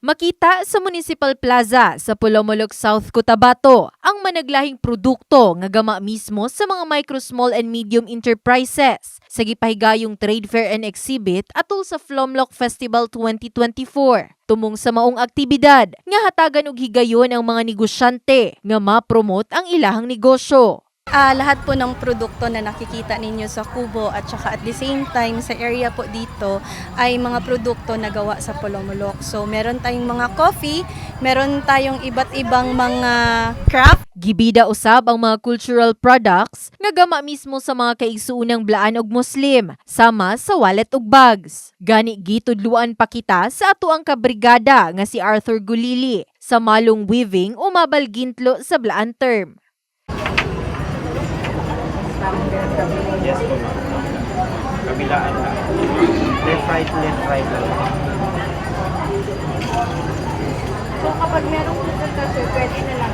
Makita sa Municipal Plaza sa Pulomolok South Cotabato ang managlahing produkto nga gama mismo sa mga micro, small and medium enterprises sa gipahigayong trade fair and exhibit atol sa Flomlock Festival 2024. Tumong sa maong aktibidad nga hatagan og higayon ang mga negosyante nga ma-promote ang ilahang negosyo. Ah, lahat po ng produkto na nakikita ninyo sa Kubo at saka at the same time sa area po dito ay mga produkto na gawa sa Polomolok. So meron tayong mga coffee, meron tayong iba't ibang mga craft Gibida usab ang mga cultural products nga gama mismo sa mga kaigsuunang blaan og Muslim, sama sa wallet ug bags. Gani gitudluan pa kita sa ato ang kabrigada nga si Arthur Gulili sa malong weaving o mabalgintlo sa blaan term. Yes po, ma'am. Kabilaan na. Left, right, left, right lang. So kapag merong sir, pwede na lang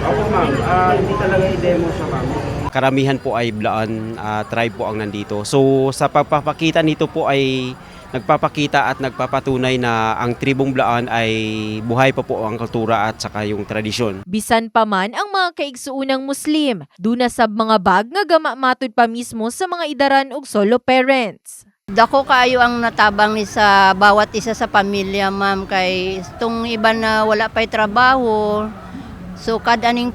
Ako, ma'am. ah, hindi talaga i-demo siya, ma'am. karamihan po ay Blaan ah, tribe po ang nandito. So sa pagpapakita nito po ay nagpapakita at nagpapatunay na ang tribong Blaan ay buhay pa po ang kultura at saka yung tradisyon. Bisan pa man ang mga kaigsuunang Muslim, duna sab mga bag nga gama matud pa mismo sa mga idaran ug solo parents. Dako kaayo ang natabang ni sa bawat isa sa pamilya, ma'am, kay itong iba na wala pa'y trabaho. So kad aning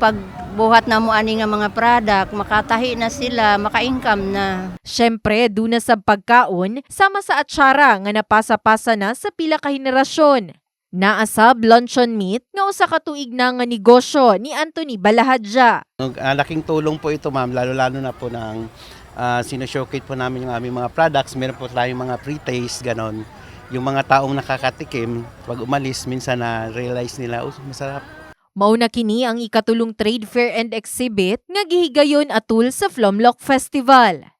pagbuhat na mo ani nga mga product, makatahi na sila, maka-income na. Syempre, duna sa pagkaon, sama sa atsara nga napasa-pasa na sa pila ka henerasyon. Naasab luncheon meat nga usa ka tuig na nga negosyo ni Anthony Balahadja. Nag- ah, laking tulong po ito ma'am, lalo-lalo na po ng uh, sinushowcase po namin yung aming mga products. Meron po tayong mga pre-taste, ganon. Yung mga taong nakakatikim, pag umalis, minsan na realize nila, oh, masarap. Mao na kini ang ikatulong trade fair and exhibit nga gihigayon atul sa Flomlock Festival.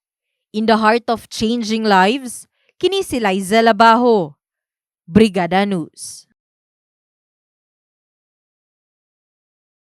In the heart of changing lives, kini si Liza Labajo. Brigada News.